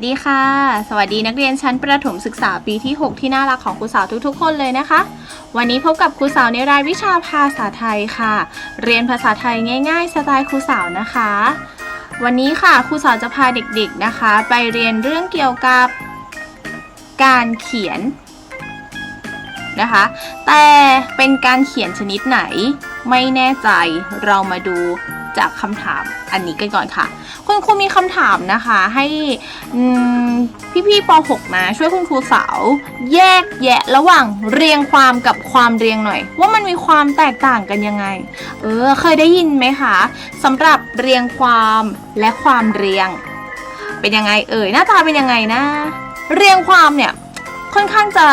สวัสดีค่ะ สวัสดีนักเรียนชั้นประถมศึกษาปีที่ 6 ที่น่ารักของครูสาวทุกๆ คนเลยนะคะ วันนี้พบกับครูสาวในรายวิชาภาษาไทยค่ะ เรียนภาษาไทยง่าย ๆ สไตล์ครูสาวนะคะ วันนี้ค่ะครูสาวจะพาเด็กๆนะคะ ไปเรียนเรื่องเกี่ยวกับ การเขียนนะคะ แต่เป็นการเขียนชนิดไหนไม่แน่ใจเรามาดู จากคำถามอันนี้กันก่อนค่ะ คุณครูมีคำถามนะคะ ให้พี่ๆป .6 นะช่วยคุณครูสาว แยกแยะระหว่างเรียงความกับความเรียงหน่อย ว่ามันมีความแตกต่างกันยังไง เออเคยได้ยินไหมคะสำหรับเรียงความและความเรียง เป็นยังไงเอ่ยหน้าตาเป็นยังไงนะ เรียงความเนี่ยค่อนข้างจะ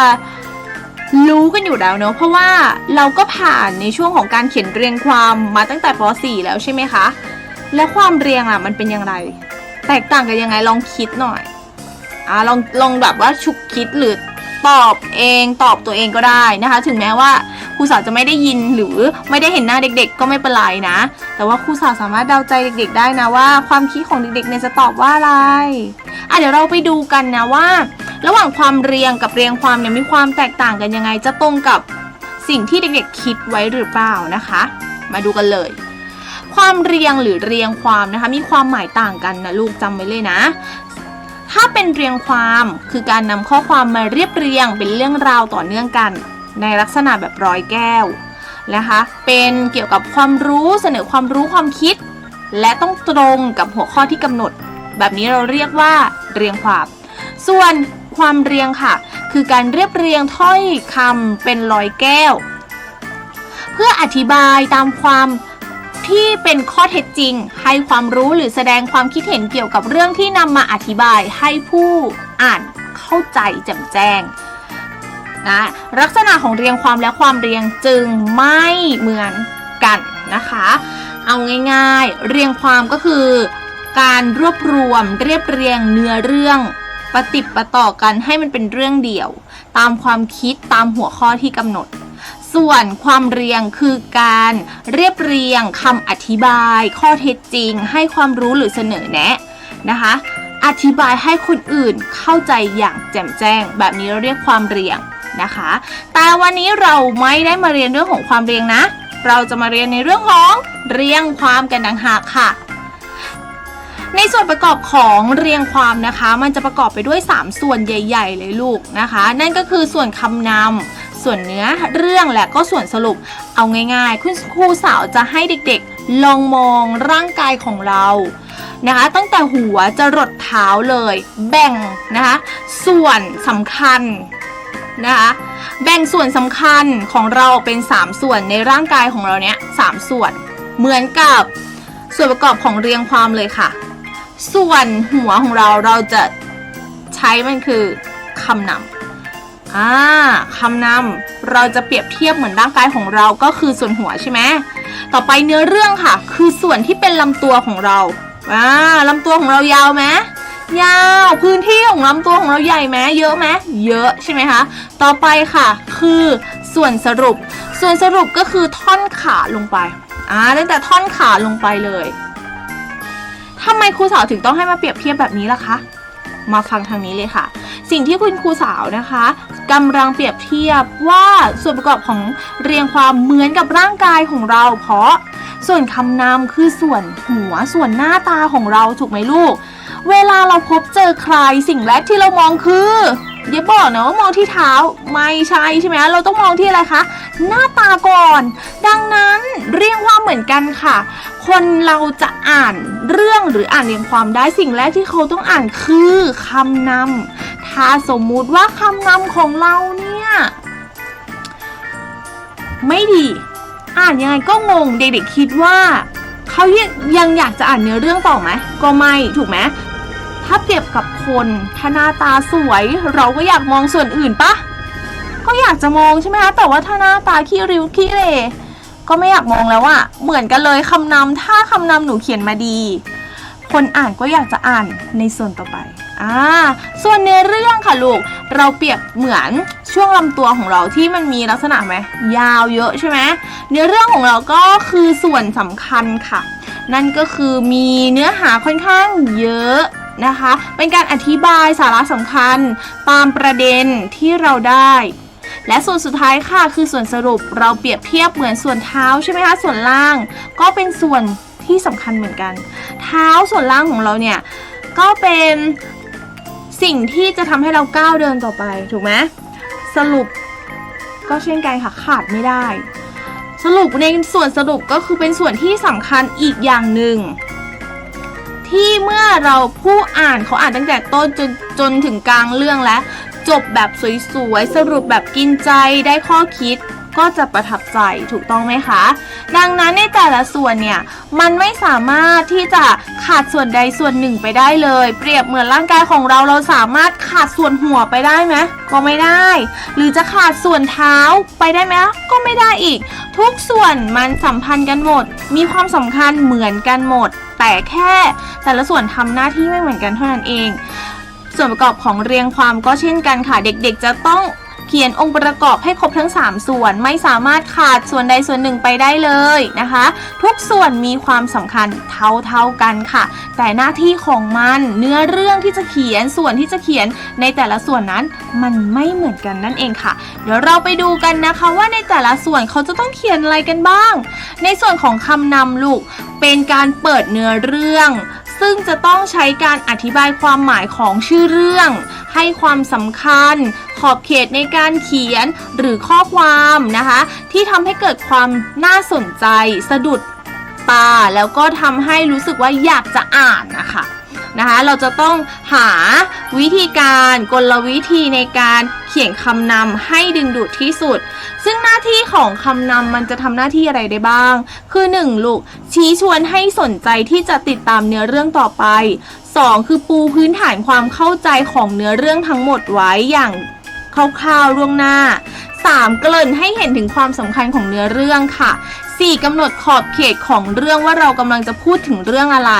รู้กันอยู่แล้วเนอะเพราะว่าเราก็ผ่านในช่วงของการเขียนเรียงความมาตั้งแต่ป .4 แล้วใช่ไหมคะ แล้วความเรียงอะมันเป็นอย่างไร แตกต่างกันยังไงลองคิดหน่อยอ่าลองลองแบบว่าฉุกคิดหรือตอบเองตอบตัวเองก็ได้นะคะ ถึงแม้ว่าครูสาวจะไม่ได้ยินหรือไม่ได้เห็นหน้าเด็ก ๆ ก็ไม่เป็นไรนะ แต่ว่าครูสาวสามารถเดาใจเด็ก ๆ ได้นะว่า ความคิดของเด็กๆเนี่ยจะตอบว่าอะไรอะเดี๋ยวเราไปดูกันนะว่า ระหว่างความเรียงกับเรียงความเนี่ยมีความแตกต่างกันยังไง จะตรงกับสิ่งที่เด็กๆคิดไว้หรือเปล่านะคะ มาดูกันเลย ความเรียงหรือเรียงความนะคะ มีความหมายต่างกันนะลูกจำไว้เลยนะ ถ้าเป็นเรียงความคือการนำข้อความมาเรียบเรียงเป็นเรื่องราวต่อเนื่องกัน ในลักษณะแบบร้อยแก้วนะคะ เป็นเกี่ยวกับความรู้เสนอความรู้ความคิด และต้องตรงกับหัวข้อที่กำหนด แบบนี้เราเรียกว่าเรียงความ ส่วน ความเรียงค่ะ คือการเรียบเรียงถ้อยคำเป็นร้อยแก้ว เพื่ออธิบายตามความที่เป็นข้อเท็จจริง ให้ความรู้หรือแสดงความคิดเห็นเกี่ยวกับเรื่องที่นำมาอธิบายให้ผู้อ่านเข้าใจแจ่มแจ้งนะลักษณะของเรียงความและความเรียงจึงไม่เหมือนกันนะคะ เอาง่ายๆ เรียงความก็คือ การรวบรวมเรียบเรียงเนื้อเรื่อง ประติดประต่อกันให้มันเป็นเรื่องเดี่ยว ตามความคิดตามหัวข้อที่กำหนด ส่วนความเรียงคือการเรียบเรียงคำอธิบาย ข้อเท็จจริง ให้ความรู้หรือเสนอแนะนะคะ อธิบายให้คนอื่นเข้าใจอย่างแจ่มแจ้ง แบบนี้เราเรียกความเรียงนะคะ แต่วันนี้เราไม่ได้มาเรียนเรื่องของความเรียงนะ เราจะมาเรียนในเรื่องของเรียงความกันดังหากค่ะ ในส่วนประกอบของเรียงความนะคะ มันจะประกอบไปด้วย 3 ส่วนใหญ่ ๆ เลยลูกนะคะ นั่นก็คือส่วนคำนำส่วนเนื้อเรื่องและก็ส่วนสรุปเอาง่าย ๆ คุณครูสาวจะให้เด็กๆ ลองมองร่างกายของเรานะคะ ตั้งแต่หัวจะรดเท้าเลย แบ่งนะคะ ส่วนสำคัญนะคะแบ่งส่วนสำคัญของเราเป็น 3 ส่วนในร่างกายของเราเนี้ยสามส่วนเหมือนกับส่วนประกอบของเรียงความเลยค่ะ ส่วนหัวของเราเราจะใช้มันคือคำนำอ่าคำนำเราจะเปรียบเทียบเหมือนร่างกายของเราก็คือส่วนหัวใช่ไหมต่อไปเนื้อเรื่องค่ะ คือส่วนที่เป็นลำตัวของเราอ่าลำตัวของเรายาวไหมยาวพื้นที่ของลำตัวของเราใหญ่ไหมเยอะไหมเยอะใช่ไหมคะต่อไปค่ะ คือส่วนสรุป ส่วนสรุปก็คือท่อนขาลงไปอ่าตั้งแต่ท่อนขาลงไปเลย ทำไมครูสาวถึงต้องให้มาเปรียบเทียบแบบนี้ล่ะคะ มาฟังทางนี้เลยค่ะ สิ่งที่คุณครูสาวนะคะกำลังเปรียบเทียบว่าส่วนประกอบของเรียงความเหมือนกับร่างกายของเรา เพราะส่วนคำนามคือส่วนหัวส่วนหน้าตาของเราถูกไหมลูก เวลาเราพบเจอใครสิ่งแรกที่เรามองคือ อย่าบอกนะว่ามองที่เท้าไม่ใช่ใช่ไหมเราต้องมองที่อะไรคะ หน้าตาก่อน ดังนั้นเรียงควาเหมือนกันค่ะ คนเราจะอ่านเรื่องหรืออ่านเรียงความได้สิ่งแรกที่เขาต้องอ่านคือคำนำถ้าสมมุติว่าคำนำของเราเนี่ยไม่ดี อ่านยังไงก็งงเด็กๆคิดว่าเขายังอยากจะอ่านเนื้อเรื่องต่อไหมก็ไม่ถูกไหม ถ้าเปรียบกับคนถ้าหน้าตาสวย เราก็อยากมองส่วนอื่นปะก็อยากจะมองใช่ไหมคะแต่ว่าถ้าหน้าตาขี้ริ้วขี้เร่ก็ไม่อยากมองแล้วอะเหมือนกันเลยคำนำถ้าคำนำหนูเขียนมาดี คนอ่านก็อยากจะอ่านในส่วนต่อไปอ่าส่วนในเรื่องค่ะลูก เราเปรียบเหมือนช่วงลำตัวของเราที่มันมีลักษณะไหมยาวเยอะใช่ไหมเนื้อเรื่องของเราก็คือส่วนสำคัญค่ะ นั่นก็คือมีเนื้อหาค่อนข้างเยอะ นะคะ เป็นการอธิบายสาระสำคัญตามประเด็นที่เราได้ และส่วนสุดท้ายค่ะคือส่วนสรุปเราเปรียบเทียบเหมือนส่วนเท้าใช่ไหมคะส่วนล่าง ก็เป็นส่วนที่สำคัญเหมือนกัน เท้าส่วนล่างของเราเนี่ยก็เป็นสิ่งที่จะทำให้เราก้าวเดินต่อไปถูกไหมสรุปก็เช่นกันค่ะขาดไม่ได้ สรุปในส่วนสรุปก็คือเป็นส่วนที่สำคัญอีกอย่างหนึ่ง ที่เมื่อเราผู้อ่านเขาอ่านตั้งแต่ต้นจนจนถึงกลางเรื่องแล้ว จบแบบสวยๆ สรุปแบบกินใจได้ข้อคิดก็จะประทับใจถูกต้องไหมคะ ดังนั้นในแต่ละส่วนเนี่ย มันไม่สามารถที่จะขาดส่วนใดส่วนหนึ่งไปได้เลย เปรียบเหมือนร่างกายของเราเราสามารถขาดส่วนหัวไปได้ไหมก็ไม่ได้ หรือจะขาดส่วนเท้าไปได้ไหมก็ไม่ได้อีก ทุกส่วนมันสัมพันธ์กันหมด มีความสำคัญเหมือนกันหมด แต่แค่แต่ละส่วนทำหน้าที่ไม่เหมือนกันเท่านั้นเอง ส่วนประกอบของเรียงความก็เช่นกันค่ะ เด็กๆจะต้อง เขียนองค์ประกอบให้ครบทั้ง 3 ส่วนไม่สามารถขาดส่วนใดส่วนหนึ่งไปได้เลยนะคะ ทุกส่วนมีความสำคัญเท่าๆกันค่ะ แต่หน้าที่ของมันเนื้อเรื่องที่จะเขียนส่วนที่จะเขียนในแต่ละส่วนนั้นมันไม่เหมือนกันนั่นเองค่ะ เดี๋ยวเราไปดูกันนะคะว่าในแต่ละส่วนเขาจะต้องเขียนอะไรกันบ้าง ในส่วนของคำนำลูกเป็นการเปิดเนื้อเรื่องซึ่งจะต้องใช้การอธิบายความหมายของชื่อเรื่อง ให้ความสำคัญ ขอบเขตในการเขียนหรือข้อความนะคะ ที่ทำให้เกิดความน่าสนใจ สะดุดตา แล้วก็ทำให้รู้สึกว่าอยากจะอ่านนะคะนะคะเราจะต้องหาวิธีการกลวิธีในการเขียนคำนำให้ดึงดูดที่สุด ซึ่งหน้าที่ของคำนำมันจะทำหน้าที่อะไรได้บ้าง คือ 1. ลูกชี้ชวนให้สนใจที่จะติดตามเนื้อเรื่องต่อไป 2. คือปูพื้นฐานความเข้าใจของเนื้อเรื่องทั้งหมดไว้อย่าง คร่าวๆล่วงหน้า 3. เกริ่นให้เห็นถึงความสำคัญของเนื้อเรื่องค่ะ 4. กำหนดขอบเขตของเรื่องว่าเรากำลังจะพูดถึงเรื่องอะไร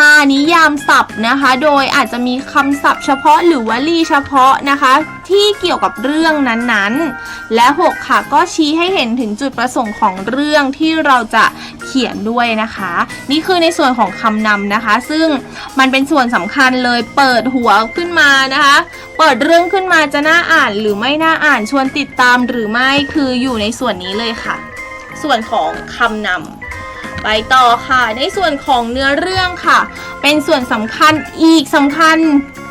5. นิยามศัพท์นะคะ โดยอาจจะมีคำศัพท์เฉพาะหรือวลีเฉพาะนะคะ ที่เกี่ยวกับเรื่องนั้นๆ และ 6 ค่ะก็ชี้ให้เห็นถึงจุดประสงค์ของเรื่องที่เราจะเขียนด้วยนะคะ นี่คือในส่วนของคำนำนะคะ ซึ่งมันเป็นส่วนสำคัญเลยเปิดหัวขึ้นมานะคะ เปิดเรื่องขึ้นมาจะน่าอ่านหรือไม่น่าอ่านชวนติดตามหรือไม่คืออยู่ในส่วนนี้เลยค่ะ ส่วนของคำนำ ไปต่อค่ะ ในส่วนของเนื้อเรื่องค่ะ เป็นส่วนสำคัญอีกสำคัญ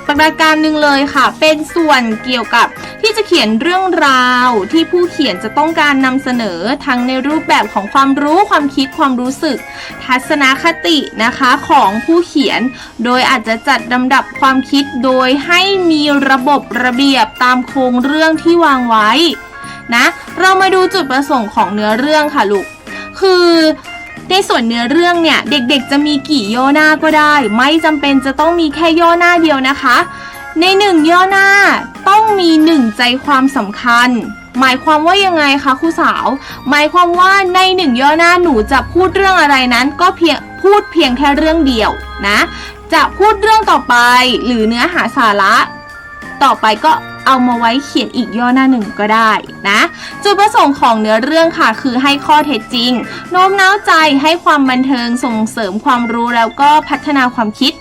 ประการหนึ่งเลยค่ะ เป็นส่วนเกี่ยวกับที่จะเขียนเรื่องราวที่ผู้เขียนจะต้องการนำเสนอทั้งในรูปแบบของความรู้ความคิดความรู้สึก ทัศนคตินะคะของผู้เขียน โดยอาจจะจัดลำดับความคิดโดยให้มีระบบระเบียบตามโครงเรื่องที่วางไว้นะ เรามาดูจุดประสงค์ของเนื้อเรื่องค่ะลูกคือ ในส่วนเนื้อเรื่องเนี่ยเด็กๆ จะมีกี่ย่อหน้าก็ได้ ไม่จำเป็นจะต้องมีแค่ย่อหน้าเดียวนะคะ ในหนึ่งย่อหน้าต้องมีหนึ่งใจความสำคัญ หมายความว่ายังไงคะครูสาว หมายความว่าในหนึ่งย่อหน้าหนูจะพูดเรื่องอะไรนั้น ก็เพียงพูดเพียงแค่เรื่องเดียวนะ จะพูดเรื่องต่อไปหรือเนื้อหาสาระ ต่อไปก็ เอามาไว้เขียนอีกย่อหน้าหนึ่งก็ได้นะ จุดประสงค์ของเนื้อเรื่องค่ะ คือให้ข้อเท็จจริงโน้มน้าวใจให้ความบันเทิงส่งเสริมความรู้แล้วก็พัฒนาความคิด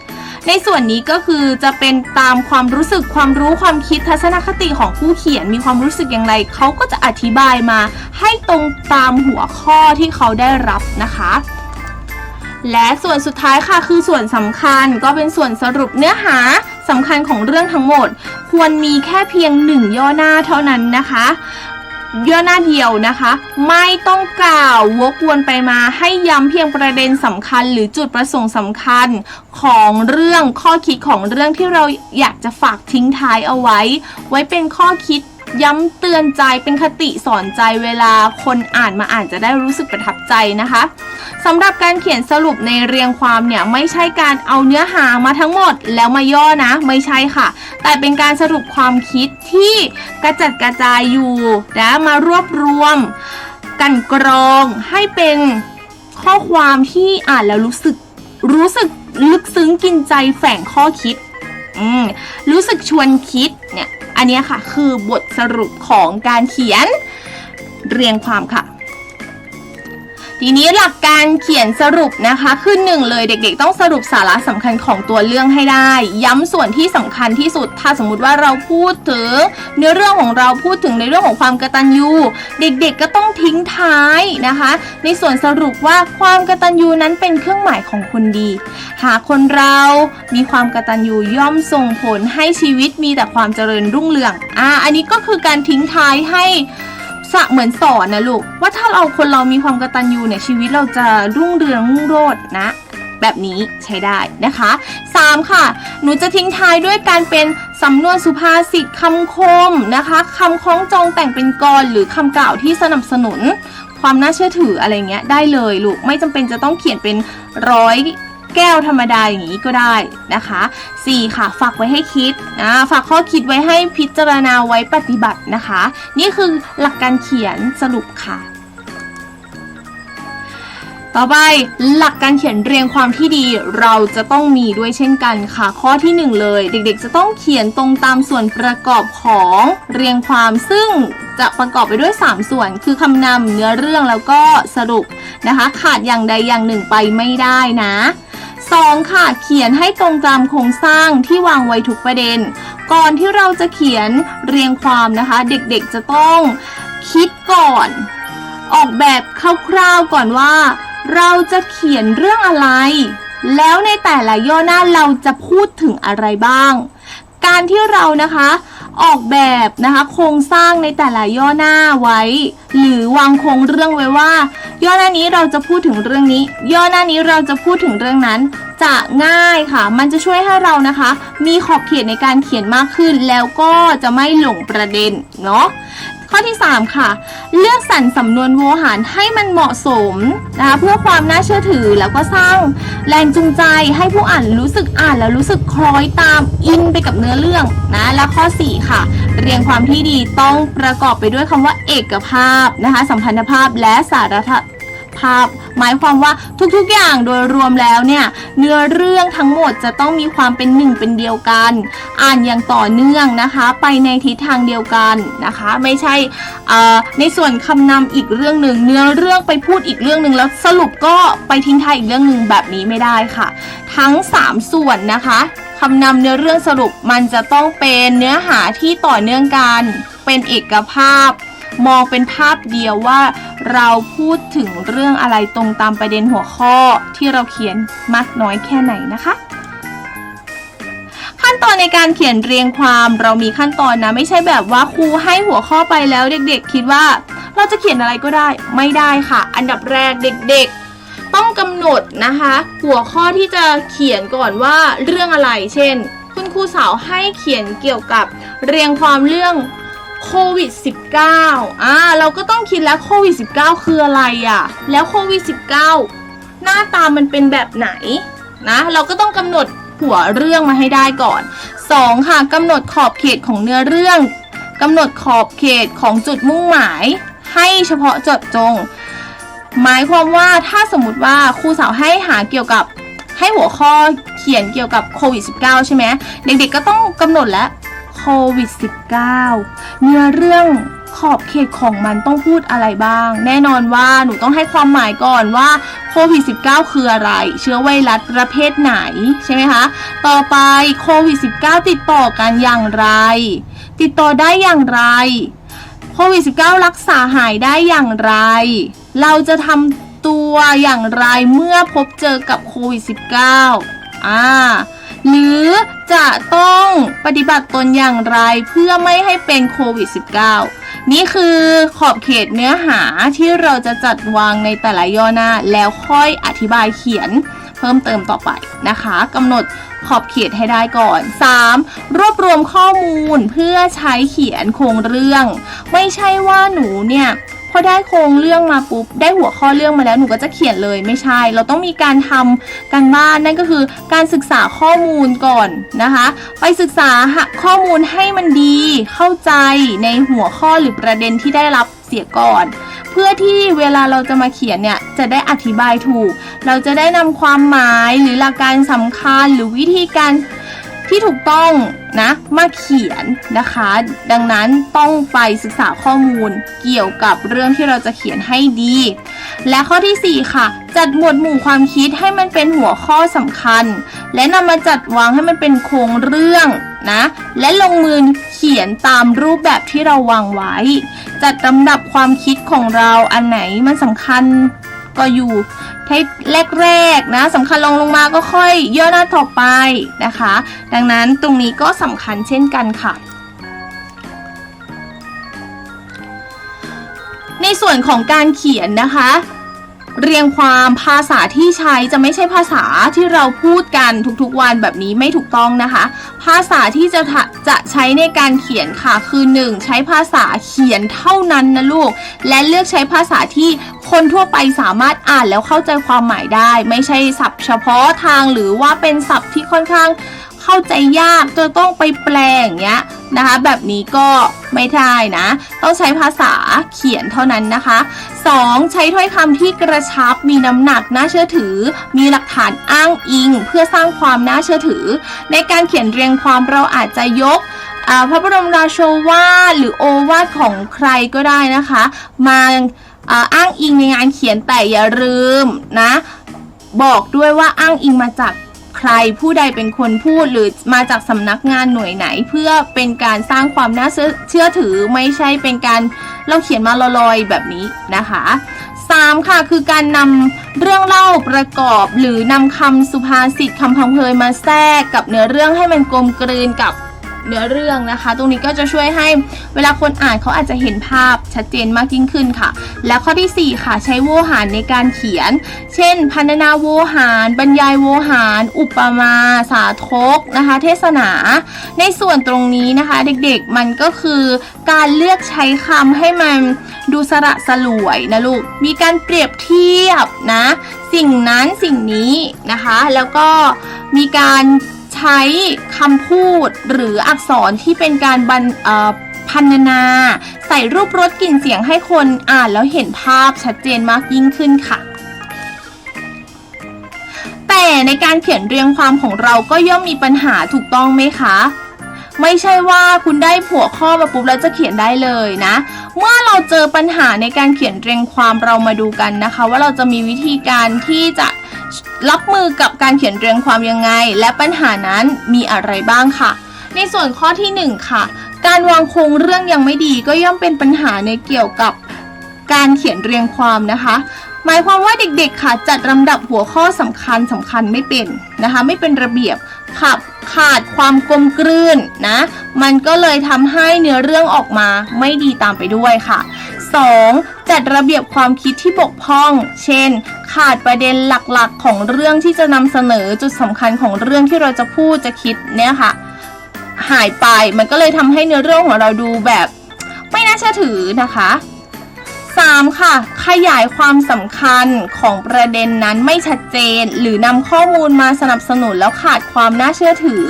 ในส่วนนี้ก็คือจะเป็นตามความรู้สึกความรู้ความคิดทัศนคติของผู้เขียนมีความรู้สึกอย่างไรเขาก็จะอธิบายมา ให้ตรงตามหัวข้อที่เขาได้รับนะคะและส่วนสุดท้ายค่ะคือส่วนสำคัญก็เป็นส่วนสรุปเนื้อหาสำคัญของเรื่องทั้งหมด ควรมีแค่เพียงหนึ่งย่อหน้าเท่านั้นนะคะ ย่อหน้าเดียวนะคะ ไม่ต้องกล่าววกวนไปมาให้ย้ำเพียงประเด็นสำคัญ หรือจุดประสงค์สำคัญของเรื่องข้อคิดของเรื่องที่เราอยากจะฝากทิ้งท้ายเอาไว้ ไว้เป็นข้อคิด ย้ำเตือนใจเป็นคติสอนใจเวลาคนอ่านมาอ่านจะได้รู้สึกประทับใจนะคะสำหรับการเขียนสรุปในเรียงความเนี่ยไม่ใช่การเอาเนื้อหามาทั้งหมดแล้วมาย่อนะ ไม่ใช่ค่ะ แต่เป็นการสรุปความคิดที่กระจัดกระจายอยู่และมารวบรวม กันกรองให้เป็นข้อความที่อ่านแล้วรู้สึกรู้สึกลึกซึ้งกินใจแฝงข้อคิด อืมรู้สึกชวนคิดเนี่ยอันนี้ค่ะคือบทสรุปของการเขียนเรียงความค่ะ ทีนี้หลักการเขียนสรุปนะคะคือหนึ่งเลยเด็กๆ ต้องสรุปสาระสำคัญของตัวเรื่องให้ได้ ย้ำส่วนที่สำคัญที่สุด ถ้าสมมุติว่าเราพูดถึงเนื้อเรื่องของเราพูดถึงในเรื่องของความกตัญญูเด็กๆก็ต้องทิ้งท้ายนะคะ ในส่วนสรุปว่าความกตัญญูนั้นเป็นเครื่องหมายของคนดี หากคนเรามีความกตัญญูย่อมส่งผลให้ชีวิตมีแต่ความเจริญรุ่งเรืองอ่าอันนี้ก็คือการทิ้งท้ายให้ สะเหมือนสอนนะลูก ว่าถ้าเราคนเรามีความกตัญญูเนี่ยชีวิตเราจะรุ่งเรืองรุ่งโรจน์นะ แบบนี้ใช้ได้นะคะ 3. ค่ะ หนูจะทิ้งท้ายด้วยการเป็นสำนวนสุภาษิตคำคมนะคะคำคล้องจองแต่งเป็นกลหรือคำกล่าวที่สนับสนุน ความน่าเชื่อถืออะไรเงี้ยได้เลยลูกไม่จำเป็นจะต้องเขียนเป็นร้อย แก้วธรรมดาอย่างนี้ก็ได้นะคะ 4. ค่ะ ฝากไว้ให้คิดนะฝากข้อคิดไว้ให้พิจารณาไว้ปฏิบัตินะคะ นี่คือหลักการเขียนสรุปค่ะ ต่อไปหลักการเขียนเรียงความที่ดีเราจะต้องมีด้วยเช่นกันค่ะ ข้อที่หนึ่งเลย เด็กๆ จะต้องเขียนตรงตามส่วนประกอบของเรียงความซึ่งจะประกอบไปด้วย 3 ส่วน คือคำนำเนื้อเรื่องแล้วก็สรุปนะคะ ขาดอย่างใดอย่างหนึ่งไปไม่ได้นะ 2. ค่ะ เขียนให้ตรงตามโครงสร้างที่วางไว้ทุกประเด็น ก่อนที่เราจะเขียนเรียงความนะคะ เด็กๆจะต้องคิดก่อน ออกแบบคร่าวๆก่อนว่า เราจะเขียนเรื่องอะไร แล้วในแต่ละย่อหน้าเราจะพูดถึงอะไรบ้าง การที่เรานะคะ ออกแบบนะคะโครงสร้างในแต่ละย่อหน้าไว้ หรือวางโครงเรื่องไว้ว่า ย่อหน้านี้เราจะพูดถึงเรื่องนี้ ย่อหน้านี้เราจะพูดถึงเรื่องนั้น จะง่ายค่ะ มันจะช่วยให้เรานะคะ มีขอบเขตในการเขียนมากขึ้น แล้วก็จะไม่หลงประเด็นเนาะ ข้อที่ 3 ค่ะ เลือกสรรสำนวนโวหารให้มันเหมาะสมนะคะเพื่อความน่าเชื่อถือแล้วก็สร้างแรงจูงใจให้ผู้อ่านรู้สึกอ่านแล้วรู้สึกคล้อยตามอินไปกับเนื้อเรื่องนะและข้อ 4 ค่ะ เรียงความที่ดีต้องประกอบไปด้วยคำว่าเอกภาพนะคะสัมพันธภาพและสาระ ภาพ หมายความว่าทุกๆอย่างโดยรวมแล้วเนี่ยเนื้อเรื่องทั้งหมดจะต้องมีความเป็นหนึ่งเป็นเดียวกัน อ่านอย่างต่อเนื่องนะคะ ไปในทิศทางเดียวกันนะคะ ไม่ใช่ในส่วนคำนำอีกเรื่องหนึ่งเนื้อเรื่องไปพูดอีกเรื่องหนึ่งแล้วสรุปก็ไปทิ้งท้ายอีกเรื่องหนึ่งแบบนี้ไม่ได้ค่ะ ทั้ง 3 ส่วนนะคะคำนำเนื้อเรื่องสรุปมันจะต้องเป็นเนื้อหาที่ต่อเนื่องกัน เป็นเอกภาพ มองเป็นภาพเดียวว่า เราพูดถึงเรื่องอะไรตรงตามประเด็นหัวข้อที่เราเขียนมากน้อยแค่ไหนนะคะขั้นตอนในการเขียนเรียงความเรามีขั้นตอนนะ ไม่ใช่แบบว่าครูให้หัวข้อไปแล้วเด็กๆ คิดว่า เราจะเขียนอะไรก็ได้ไม่ได้ค่ะ อันดับแรกเด็กๆ ต้องกำหนดนะคะ หัวข้อที่จะเขียนก่อนว่าเรื่องอะไร เช่น คุณครูสาวให้เขียนเกี่ยวกับเรียงความเรื่อง โควิด -19 อ่าเราก็ต้องคิดแล้วโควิด -19 คืออะไรอะ่ะ แล้วโควิด -19 หน้าตามันเป็นแบบไหนนะ เราก็ต้องกำหนดหัวเรื่องมาให้ได้ก่อน 2. ค่ะกำหนดขอบเขตของเนื้อเรื่องกำหนดขอบเขตของจุดมุ่งหมาย ให้เฉพาะเจาะจง หมายความว่าถ้าสมมติว่าครูสาวให้หาเกี่ยวกับให้หัวข้อเขียนเกี่ยวกับโควิด -19 ใช่ไหมเด็กๆก็ต้องกำหนดแล้ว โควิด -19 เนื้อเรื่องขอบเขตของมันต้องพูดอะไรบ้าง แน่นอนว่าหนูต้องให้ความหมายก่อนว่าโควิด -19 คืออะไร เชื้อไวรัสประเภทไหนใช่ไหมคะ ต่อไปโควิด -19 ติดต่อกันอย่างไร ติดต่อได้อย่างไรโควิด -19 รักษาหายได้อย่างไร เราจะทำตัวอย่างไรเมื่อพบเจอกับโควิด -19 อ่า หรือจะต้องปฏิบัติตนอย่างไรเพื่อไม่ให้เป็นโควิด -19 นี่คือขอบเขตเนื้อหาที่เราจะจัดวางในแต่ละย่อหน้า แล้วค่อยอธิบายเขียนเพิ่มเติมต่อไปนะคะกำหนดขอบเขตให้ได้ก่อน 3. รวบรวมข้อมูลเพื่อใช้เขียนโครงเรื่อง ไม่ใช่ว่าหนูเนี่ย พอได้โครงเรื่องมาปุ๊บได้หัวข้อเรื่องมาแล้วหนูก็จะเขียนเลยไม่ใช่ เราต้องมีการทำการบ้านนั่นก็คือการศึกษาข้อมูลก่อนนะคะ ไปศึกษาหาข้อมูลให้มันดีเข้าใจในหัวข้อหรือประเด็นที่ได้รับเสียก่อนเพื่อที่เวลาเราจะมาเขียนเนี่ยจะได้อธิบายถูก เราจะได้นำความหมายหรือหลักการสำคัญหรือวิธีการ ที่ถูกต้องนะมาเขียนนะคะ ดังนั้นต้องไปศึกษาข้อมูลเกี่ยวกับเรื่องที่เราจะเขียนให้ดี และข้อทีสี่ 4 ค่ะ จัดหมวดหมู่ความคิดให้มันเป็นหัวข้อสำคัญ และนำมาจัดวางให้มันเป็นโครงเรื่องนะและลงมือเขียนตามรูปแบบที่เราวางไว้ จัดลำดับความคิดของเราอันไหนมันสำคัญก็อยู่ ให้แรกๆนะสำคัญลงลงมาก็ค่อยย่อหน้าต่อไปนะคะ ดังนั้นตรงนี้ก็สำคัญเช่นกันค่ะ ในส่วนของการเขียนนะคะ เรียงความภาษาที่ใช้จะไม่ใช่ภาษาที่เราพูดกันทุกๆวันแบบนี้ไม่ถูกต้องนะคะ ภาษาที่จะจะใช้ในการเขียนค่ะคือ 1. ใช้ภาษาเขียนเท่านั้นนะลูก และเลือกใช้ภาษาที่คนทั่วไปสามารถอ่านแล้วเข้าใจความหมายได้ ไม่ใช่ศัพท์เฉพาะทางหรือว่าเป็นศัพท์ที่ค่อนข้าง เข้าใจยากจะต้องไปแปลอย่างเงี้ยนะคะ แบบนี้ก็ไม่ได้นะ ต้องใช้ภาษาเขียนเท่านั้นนะคะ 2. ใช้ถ้อยคำที่กระชับมีน้ำหนักน่าเชื่อถือ มีหลักฐานอ้างอิง เพื่อสร้างความน่าเชื่อถือ ในการเขียนเรียงความเราอาจจะยกพระบรมราโชวาทหรือโอวาทของใครก็ได้นะคะ มาอ้างอิงในงานเขียนแต่อย่าลืมนะ บอกด้วยว่าอ้างอิงมาจาก ใครผู้ใดเป็นคนพูดหรือมาจากสำนักงานหน่วยไหน เพื่อเป็นการสร้างความน่าเชื่อถือไม่ใช่เป็นการเราเขียนมาลอยๆแบบนี้นะคะ 3. ค่ะคือการนำเรื่องเล่าประกอบ หรือนำคำสุภาษิตคำพังเพยมาแทรกกับเนื้อเรื่องให้มันกลมกลืนกับ เนื้อเรื่องนะคะ ตรงนี้ก็จะช่วยให้เวลาคนอ่านเขาอาจจะเห็นภาพชัดเจนมากยิ่งขึ้นค่ะ และข้อทีสี่4 ค่ะ ใช้โวหารในการเขียน เช่นพันนาโวหาร บรรยายโวหาร อุปมา สาธกนะคะ เทศนา ในส่วนตรงนี้นะคะ เด็กๆมันก็คือการเลือกใช้คำให้มันดูสระสลวยนะลูก มีการเปรียบเทียบนะ สิ่งนั้นสิ่งนี้นะคะ แล้วก็มีการ ใช้คำพูดหรืออักษรที่เป็นการบรรพันนา ใส่รูปรสกลิ่นเสียงให้คนอ่านแล้วเห็นภาพชัดเจนมากยิ่งขึ้นค่ะ แต่ในการเขียนเรียงความของเราก็ย่อมมีปัญหาถูกต้องไหมคะ ไม่ใช่ว่าคุณได้ผัวข้อมาปุ๊บแล้วจะเขียนได้เลยนะ เมื่อเราเจอปัญหาในการเขียนเรียงความเรามาดูกันนะคะ ว่าเราจะมีวิธีการที่จะรับมือกับการเขียนเรียงความยังไง และปัญหานั้นมีอะไรบ้างค่ะ ในส่วนข้อทีหนึ่1 ค่ะ การวางโครงเรื่องยังไม่ดีก็ย่อมเป็นปัญหาในเกี่ยวกับ การเขียนเรียงความนะคะ หมายความว่าเด็กๆค่ะจัดลำดับหัวข้อสำคัญสำคัญไม่เป็นนะคะ ไม่เป็นระเบียบขับขาดความกลมกลืนนะ มันก็เลยทำให้เนื้อเรื่องออกมาไม่ดีตามไปด้วยค่ะ 2. จัดระเบียบความคิดที่บกพร่อง เช่น ขาดประเด็นหลักๆ ของเรื่องที่จะนำเสนอจุดสำคัญของเรื่องที่เราจะพูดจะคิดเนี่ยค่ะ หายไปมันก็เลยทำให้เนื้อเรื่องของเราดูแบบ ไม่น่าเชื่อถือนะคะ 3. ค่ะ ขยายความสำคัญของประเด็นนั้นไม่ชัดเจน หรือนำข้อมูลมาสนับสนุนแล้วขาดความน่าเชื่อถือ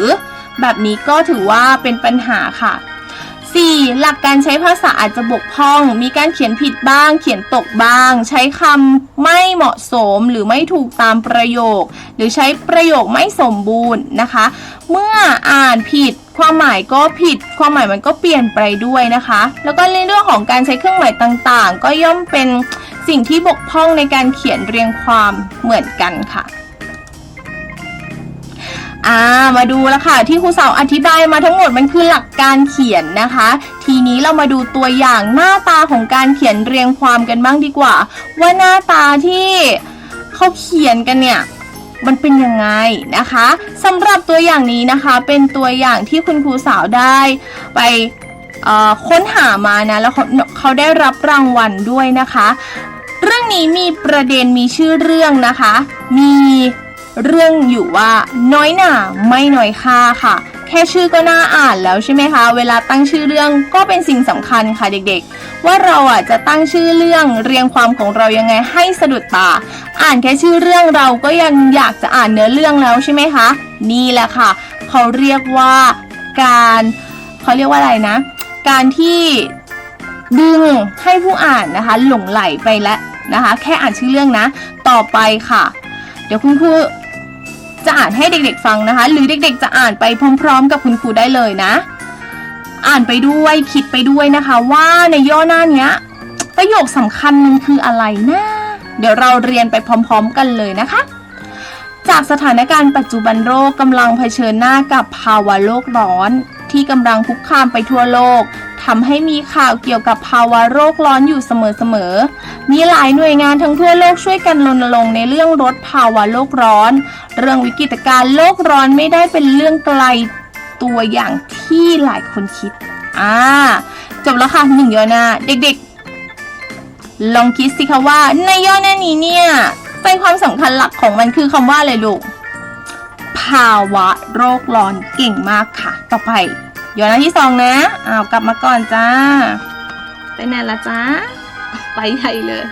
แบบนี้ก็ถือว่าเป็นปัญหาค่ะ 4. หลักการใช้ภาษาอาจจะบกพร่อง มีการเขียนผิดบ้าง เขียนตกบ้าง ใช้คำไม่เหมาะสมหรือไม่ถูกตามประโยค หรือใช้ประโยคไม่สมบูรณ์นะคะ เมื่ออ่านผิด ความหมายก็ผิด ความหมายมันก็เปลี่ยนไปด้วยนะคะ แล้วก็ในเรื่องของการใช้เครื่องหมายต่างๆ ก็ย่อมเป็นสิ่งที่บกพร่องในการเขียนเรียงความเหมือนกันค่ะอ่ามาดูแล้วค่ะ ที่ครูสาวอธิบายมาทั้งหมดมันคือหลักการเขียนนะคะ ทีนี้เรามาดูตัวอย่างหน้าตาของการเขียนเรียงความกันบ้างดีกว่า ว่าหน้าตาที่เขาเขียนกันเนี่ย มันเป็นยังไงนะคะสำหรับตัวอย่างนี้นะคะเป็นตัวอย่างที่คุณครูสาวได้ไปค้นหามานะแล้วเขาเขาได้รับรางวัลด้วยนะคะ เรื่องนี้มีประเด็นมีชื่อเรื่องนะคะ มีเรื่องอยู่ว่าน้อยหน่าไม่น้อยค่าค่ะ แค่ชื่อก็น่าอ่านแล้วใช่ไหมคะ เวลาตั้งชื่อเรื่องก็เป็นสิ่งสำคัญค่ะเด็กๆ ว่าเราอะจะตั้งชื่อเรื่องเรียงความของเรายังไงให้สะดุดตา อ่านแค่ชื่อเรื่องเราก็ยังอยากจะอ่านเนื้อเรื่องแล้วใช่ไหมคะ นี่แหละค่ะ เขาเรียกว่าการเขาเรียกว่าอะไรนะ การที่ดึงให้ผู้อ่านนะคะ หลงไหลไปแล้วนะคะ แค่อ่านชื่อเรื่องนะ ต่อไปค่ะ เดี๋ยวคุณครู จะอ่านให้เด็กๆฟังนะคะ หรือเด็กๆ จะอ่านไปพร้อม ๆ กับคุณครูได้เลยนะ อ่านไปด้วยคิดไปด้วยนะคะ ว่าในย่อหน้านี้ประโยคสำคัญมันคืออะไรนะเดี๋ยวเราเรียนไปพร้อม ๆ กันเลยนะคะ จากสถานการณ์ปัจจุบันโลกกำลังเผชิญหน้ากับภาวะโลกร้อน ที่กำลังคุกคามไปทั่วโลกทำให้มีข่าวเกี่ยวกับภาวะโลกร้อนอยู่เสมอๆ มีหลายหน่วยงานทั้งทั่วโลกช่วยกันรณรงค์ในเรื่องลดภาวะโลกร้อน เรื่องวิกฤตการณ์โลกร้อนไม่ได้เป็นเรื่องไกลตัวอย่างที่หลายคนคิด อ่า จบแล้วค่ะหนึ่งย่อหน้า เด็กๆ ลองคิดสิคะว่าในย่อหน้านี้เนี่ยใจความสำคัญหลักของมันคือคำว่าอะไรลูกาวะโรคร้อนเก่งมากค่ะ ต่อไปย่อหน้าที่สองนะอ้าวกลับมาก่อนจ้า ไปไหนละจ้าไปใหญ่เลย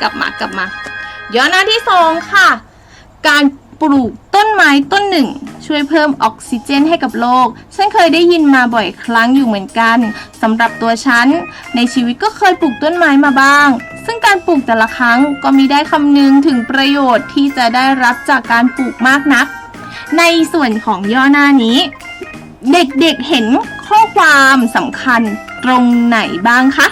กลับมากลับมาย่อหน้าที่สองค่ะ การปลูกต้นไม้ต้นหนึ่ง ช่วยเพิ่มออกซิเจนให้กับโลก ฉันเคยได้ยินมาบ่อยครั้งอยู่เหมือนกันสำหรับตัวฉัน ในชีวิตก็เคยปลูกต้นไม้มาบ้าง ซึ่งการปลูกแต่ละครั้งก็มีได้คำนึงถึงประโยชน์ที่จะได้รับจากการปลูกมากนัก ในส่วนของย่อหน้านี้ เด็กๆเห็นข้อความสำคัญตรงไหนบ้างคะ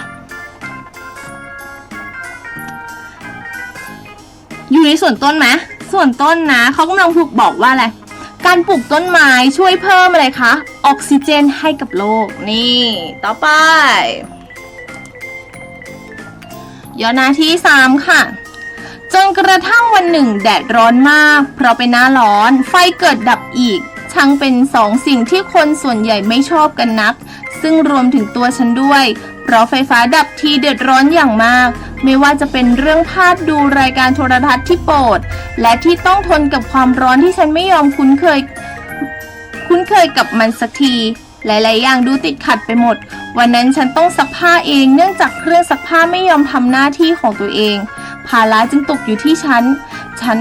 อยู่ในส่วนต้นไหมส่วนต้นนะเขากำลังถูกบอกว่าอะไรการปลูกต้นไม้ช่วยเพิ่มอะไรคะ ออกซิเจนให้กับโลก นี่ ต่อไปย่อหน้าที่ 3 ค่ะ จนกระทั่งวันหนึ่งแดดร้อนมาก เพราะเป็นหน้าร้อน ไฟเกิดดับอีก ช่างเป็นสองสิ่งที่คนส่วนใหญ่ไม่ชอบกันนัก ซึ่งรวมถึงตัวฉันด้วย เพราะไฟฟ้าดับทีเดือดร้อนอย่างมาก ไม่ว่าจะเป็นเรื่องพลาดดูรายการโทรทัศน์ที่โปรด และที่ต้องทนกับความร้อนที่ฉันไม่ยอมคุ้นเคย คุ้นเคยกับมันสักทีหลายๆ อย่างดูติดขัดไปหมด วันนั้นฉันต้องซักผ้าเองเนื่องจากเครื่องซักผ้าไม่ยอมทำหน้าที่ของตัวเอง ภาระจึงตกอยู่ที่ฉัน ฉัน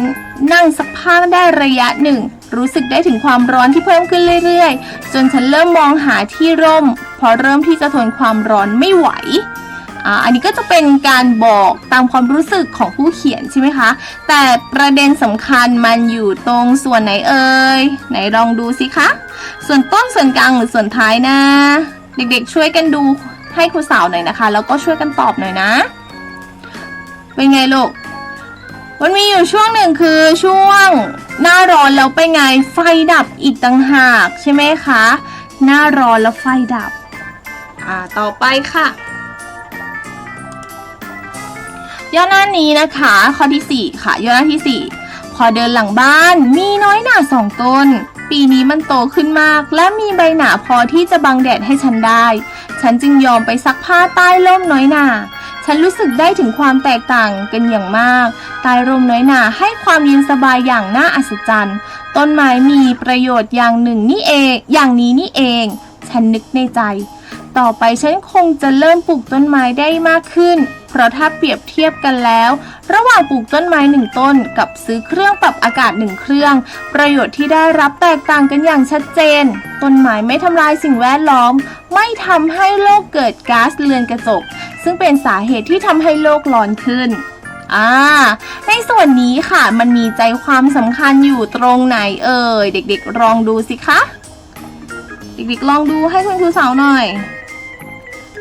นั่งซักผ้าได้ระยะหนึ่ง รู้สึกได้ถึงความร้อนที่เพิ่มขึ้นเรื่อยๆ จนฉันเริ่มมองหาที่ร่มเพราะเริ่มที่จะทนความร้อนไม่ไหวอ่าอันนี้ก็จะเป็นการบอกตามความรู้สึกของผู้เขียนใช่ไหมคะ แต่ประเด็นสำคัญมันอยู่ตรงส่วนไหนเอ่ย ไหนลองดูสิคะ ส่วนต้นส่วนกลางหรือส่วนท้ายนะ เด็กๆช่วยกันดูให้ครูสาวหน่อยนะคะ แล้วก็ช่วยกันตอบหน่อยนะ เป็นไงลูก มันมีอยู่ช่วงหนึ่งคือช่วงหน้าร้อนแล้วเป็นไงไฟดับอีกต่างหากใช่ไหมคะ หน้าร้อนแล้วไฟดับ อ่าต่อไปค่ะย่อหน้านี้นะคะ ข้อที่ 4 ค่ะ ย่อหน้าที่ 4 พอเดินหลังบ้านมีน้อยหนาสองต้น ปีนี้มันโตขึ้นมาก และมีใบหนาพอที่จะบังแดดให้ฉันได้ ฉันจึงยอมไปซักผ้าใต้ร่มน้อยหนา ฉันรู้สึกได้ถึงความแตกต่างกันอย่างมาก ใต้ร่มน้อยหนาให้ความเย็นสบายอย่างน่าอัศจรรย์ ต้นไม้มีประโยชน์อย่างหนึ่งนี่เอง อย่างนี้นี่เอง ฉันนึกในใจ ต่อไปฉันคงจะเริ่มปลูกต้นไม้ได้มากขึ้น เพราะถ้าเปรียบเทียบกันแล้ว ระหว่างปลูกต้นไม้หนึ่งต้นกับซื้อเครื่องปรับอากาศหนึ่งเครื่อง ประโยชน์ที่ได้รับแตกต่างกันอย่างชัดเจน ต้นไม้ไม่ทำลายสิ่งแวดล้อม ไม่ทำให้โลกเกิดก๊าซเรือนกระจก ซึ่งเป็นสาเหตุที่ทำให้โลกร้อนขึ้นอ่าในส่วนนี้ค่ะมันมีใจความสำคัญอยู่ตรงไหนเอ่ย เด็กๆลองดูสิคะ เด็กๆลองดูให้คุณครูสาวหน่อย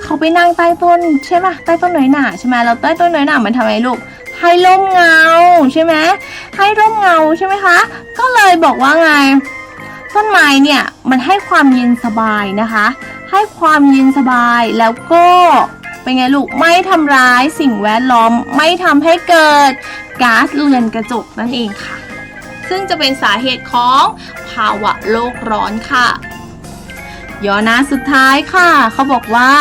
เขาไปนั่งใต้ต้นใช่ปะใต้ต้นน้อยหนาใช่ไหมแล้วใต้ต้นน้อยหนามันทำไมลูกให้ร่มเงาใช่ไหมให้ร่มเงาใช่ไหมคะ ก็เลยบอกว่าไง ต้นไม้เนี่ยมันให้ความเย็นสบายนะคะ ให้ความเย็นสบายแล้วก็เป็นไงลูกไม่ทำร้ายสิ่งแวดล้อมไม่ทำให้เกิดก๊าซเรือนกระจกนั่นเองค่ะ ซึ่งจะเป็นสาเหตุของภาวะโลกร้อนค่ะ ย่อหน้าสุดท้ายค่ะ เขาบอกว่า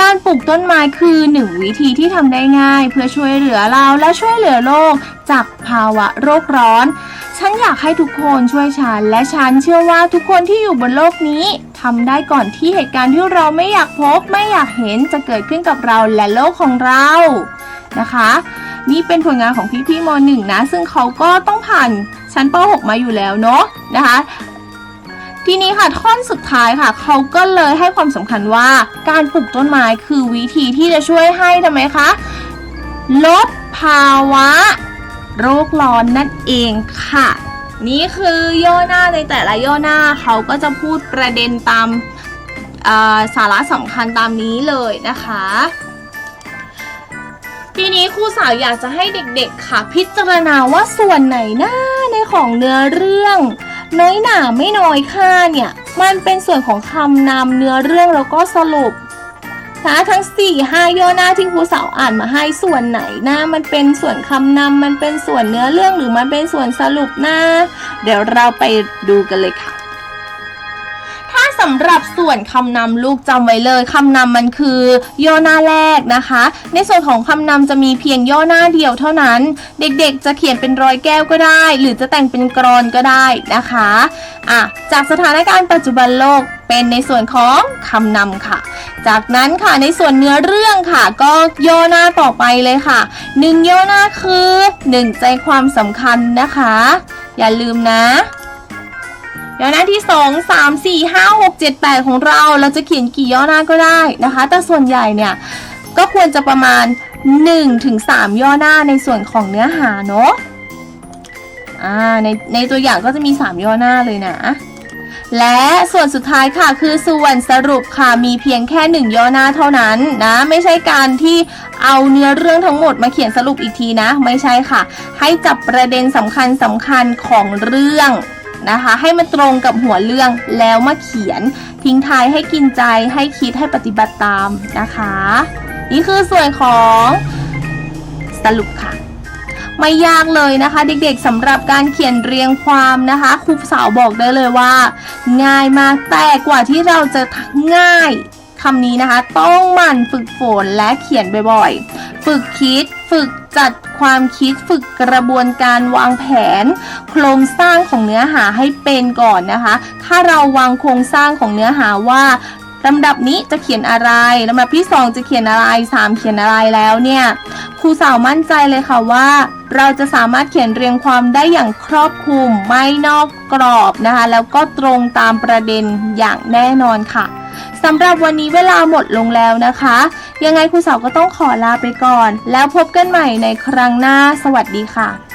การปลูกต้นไม้คือหนึ่งวิธีที่ทำได้ง่าย เพื่อช่วยเหลือเราและช่วยเหลือโลกจากภาวะโรคร้อน ฉันอยากให้ทุกคนช่วยฉัน และฉันเชื่อว่าทุกคนที่อยู่บนโลกนี้ทำได้ก่อนที่เหตุการณ์ที่เราไม่อยากพบไม่อยากเห็นจะเกิดขึ้นกับเราและโลกของเรานะคะนี่เป็นผลงานของพี่ๆมหนึ่งนะ ซึ่งเขาก็ต้องผ่านชั้นป .6 มาอยู่แล้วเนาะนะคะ ทีนี้ค่ะท่อนสุดท้ายค่ะ เขาก็เลยให้ความสำคัญว่าการปลูกต้นไม้คือวิธีที่จะช่วยให้ทำไมคะลดภาวะ โรคร้อนนั่นเองค่ะ นี่คือย่อหน้าในแต่ละย่อหน้าเขาก็จะพูดประเด็นตามสาระสำคัญตามนี้เลยนะคะ ทีนี้ครูสาวอยากจะให้เด็กๆค่ะ พิจารณาว่าส่วนไหนหน้าในของเนื้อเรื่อง น้อยหนาไม่น้อยค่าเนี่ย มันเป็นส่วนของคำนำเนื้อเรื่องแล้วก็สรุปนะทั้ง4ี่ห้าย่อหน้าที่ครูสาวอ่านมาให้ส่วนไหนหน้ามันเป็นส่วนคำนำมันเป็นส่วนเนื้อเรื่องหรือมันเป็นส่วนสรุปหน้า เดี๋ยวเราไปดูกันเลยค่ะ สำหรับส่วนคำนำลูกจำไว้เลยคำนำมันคือย่อหน้าแรกนะคะ ในส่วนของคำนำจะมีเพียงย่อหน้าเดียวเท่านั้น เด็กๆ จะเขียนเป็นรอยแก้วก็ได้ หรือจะแต่งเป็นกรอนก็ได้นะคะอะจากสถานการณ์ปัจจุบันโลกเป็นในส่วนของคำนำค่ะ จากนั้นค่ะในส่วนเนื้อเรื่องค่ะ ก็ย่อหน้าต่อไปเลยค่ะหนึ่งย่อหน้าคือหนึ่งใจความสำคัญนะคะ อย่าลืมนะ ย่อหน้าที่ 2 3 4 5 6 7 8 ของเรา เราจะเขียนกี่ย่อหน้าก็ได้นะคะ แต่ส่วนใหญ่เนี่ยก็ควรจะประมาณ1-3ถึง3ย่อหน้าในส่วนของเนื้อหาเนาะอ่าในในตัวอย่างก็จะมี 3 ย่อหน้าเลยนะและส่วนสุดท้ายค่ะคือส่วนสรุปค่ะมีเพียงแค่หนึ่งย่อหน้าเท่านั้นนะไม่ใช่การที่เอาเนื้อเรื่องทั้งหมดมาเขียนสรุปอีกทีนะ ไม่ใช่ค่ะ ให้จับประเด็นสำคัญสำคัญของเรื่อง นะคะ ให้มันตรงกับหัวเรื่องแล้วมาเขียน ทิ้งท้ายให้กินใจให้คิดให้ปฏิบัติตามนะคะ นี่คือส่วนของสรุปค่ะ ไม่ยากเลยนะคะ เด็กๆสำหรับการเขียนเรียงความนะคะครูสาวบอกได้เลยว่า ง่ายมากแต่กว่าที่เราจะง่ายคำนี้นะคะ ต้องหมั่นฝึกฝนและเขียนบ่อยๆ ฝึกคิด ฝึกจัด ความคิดฝึกกระบวนการวางแผน โครงสร้างของเนื้อหาให้เป็นก่อนนะคะ ถ้าเราวางโครงสร้างของเนื้อหาว่าลำดับนี้จะเขียนอะไรลำดับที่ 2 จะเขียนอะไร 3 เขียนอะไรแล้วเนี่ยครูสาวมั่นใจเลยค่ะว่า เราจะสามารถเขียนเรียงความได้อย่างครอบคลุมไม่นอกกรอบนะคะ แล้วก็ตรงตามประเด็นอย่างแน่นอนค่ะ สำหรับวันนี้เวลาหมดลงแล้วนะคะ ยังไงครูสาวก็ต้องขอลาไปก่อน แล้วพบกันใหม่ในครั้งหน้า สวัสดีค่ะ